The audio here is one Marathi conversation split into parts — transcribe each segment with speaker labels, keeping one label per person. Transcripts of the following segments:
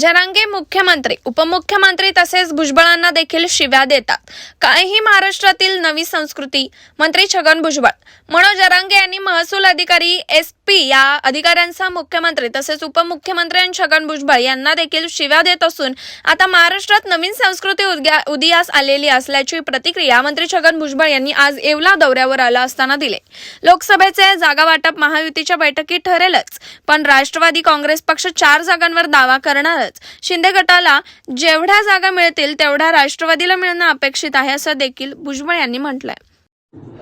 Speaker 1: जरांगे मुख्यमंत्री उपमुख्यमंत्री तसेच भुजबळांना देखील शिव्या देतात. काय ही महाराष्ट्रातील नवी संस्कृती मंत्री छगन भुजबळ. मनोज जरांगे यांनी महसूल अधिकारी एस पी या अधिकाऱ्यांचा मुख्यमंत्री तसेच उपमुख्यमंत्री आणि छगन भुजबळ यांना देखील शिव्या देत असून आता महाराष्ट्रात नवीन संस्कृती उद्या- उदयास आलेली असल्याची प्रतिक्रिया मंत्री छगन भुजबळ यांनी आज येवला दौऱ्यावर आला असताना दिले. लोकसभेचे जागा वाटप महायुतीच्या बैठकीत ठरेलच पण राष्ट्रवादी काँग्रेस पक्ष चार जागांवर दावा करणार करणारच शिंदे गटाला जेवढ्या जागा मिळतील तेवढ्या राष्ट्रवादीला मिळणं अपेक्षित आहे असं देखील भुजबळ यांनी म्हटलंय.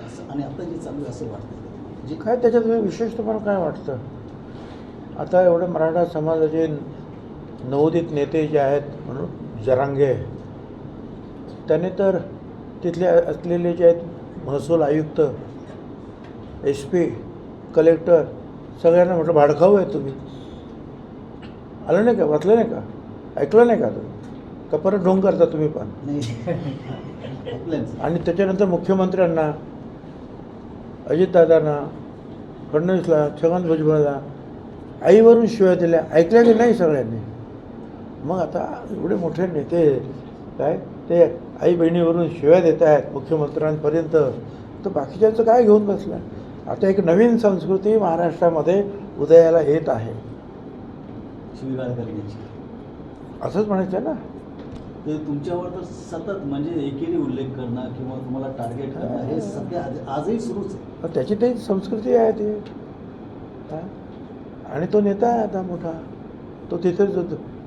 Speaker 2: असं- आणि आता जे चालू आहे असं वाटतं जे
Speaker 3: काय त्याच्यात विशेष तुम्हाला काय वाटतं? आता एवढे मराठा समाजाचे नवोदित नेते जे आहेत म्हणून जरांगे त्याने तर तिथले असलेले जे आहेत महसूल आयुक्त एस पी कलेक्टर सगळ्यांना म्हटलं भाडखाऊ आहे तुम्ही. आलं नाही का? वाचलं नाही का? ऐकलं नाही का तुम्ही का परत ढोंग करता तुम्ही पण. आणि त्याच्यानंतर मुख्यमंत्र्यांना अजितदादांना फडणवीसला छगन भुजबळला आईवरून शिव्या दिल्या. ऐकल्या की नाही सगळ्यांनी? मग आता एवढे मोठे नेते काय? ते आई बहिणीवरून शिव्या देत आहेत मुख्यमंत्र्यांपर्यंत. तर बाकीच्यांचं काय घेऊन बसलं? आता एक नवीन संस्कृती महाराष्ट्रामध्ये उदयाला येत आहे.
Speaker 2: शिवीगाळ करण्याची
Speaker 3: असंच म्हणायचं ना?
Speaker 2: ते तुमच्यावर तर सतत म्हणजे एकेरी उल्लेख करणं किंवा तुम्हाला टार्गेट करणं हे. सध्या आज- आजही सुरूच आहे.
Speaker 3: पण त्याची ते संस्कृती आहे ती. हा? आणि तो नेता आहे आता मोठा. तो तिथे जो-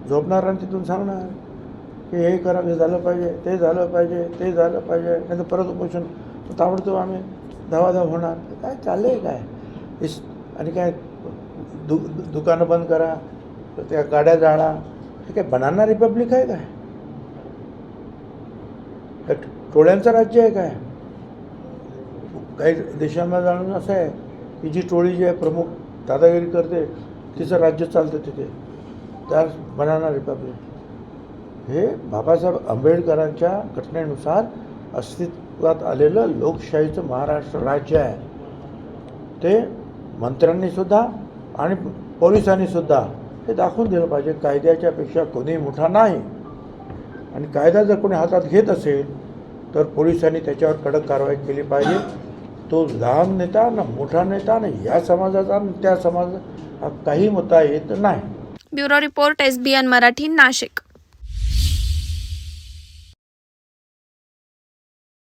Speaker 3: झोपणार आणि तिथून सांगणार की हे करा हे झालं पाहिजे ते झालं पाहिजे ते झालं पाहिजे. नाही तर परत उपोषण. ताबडतोब आम्ही धावाधाव होणार. काय चाललं आहे काय? इस आणि काय? दु दुकानं बंद करा. तर त्या गाड्या जाळा हे काय बनाना रिपब्लिक आहे काय? काय टोळ्यांचं राज्य आहे काय? काही देशांना जाणून असं आहे की जी टोळी जी आहे प्रमुख दादागिरी करते तिचं राज्य चालतं तिथे. त्या बनाना रिपब्लिक हे बाबासाहेब आंबेडकरांच्या घटनेनुसार अस्तित्वात आलेलं लोकशाहीचं महाराष्ट्र राज्य आहे. ते मंत्र्यांनीसुद्धा आणि पोलिसांनीसुद्धा हे दाखवून दिलं पाहिजे. कायद्याच्या पेक्षा कोणी मोठा नाही. आणि कायदा जर कोणी हातात घेत असेल तर पोलिसांनी त्याच्यावर कडक कारवाई केली पाहिजे. तो लहान नेता ना मोठा नेता ना या समाजाचा त्या समाजाचा हा काही मता येत नाही.
Speaker 1: Bureau report SBN Marathi Nashik.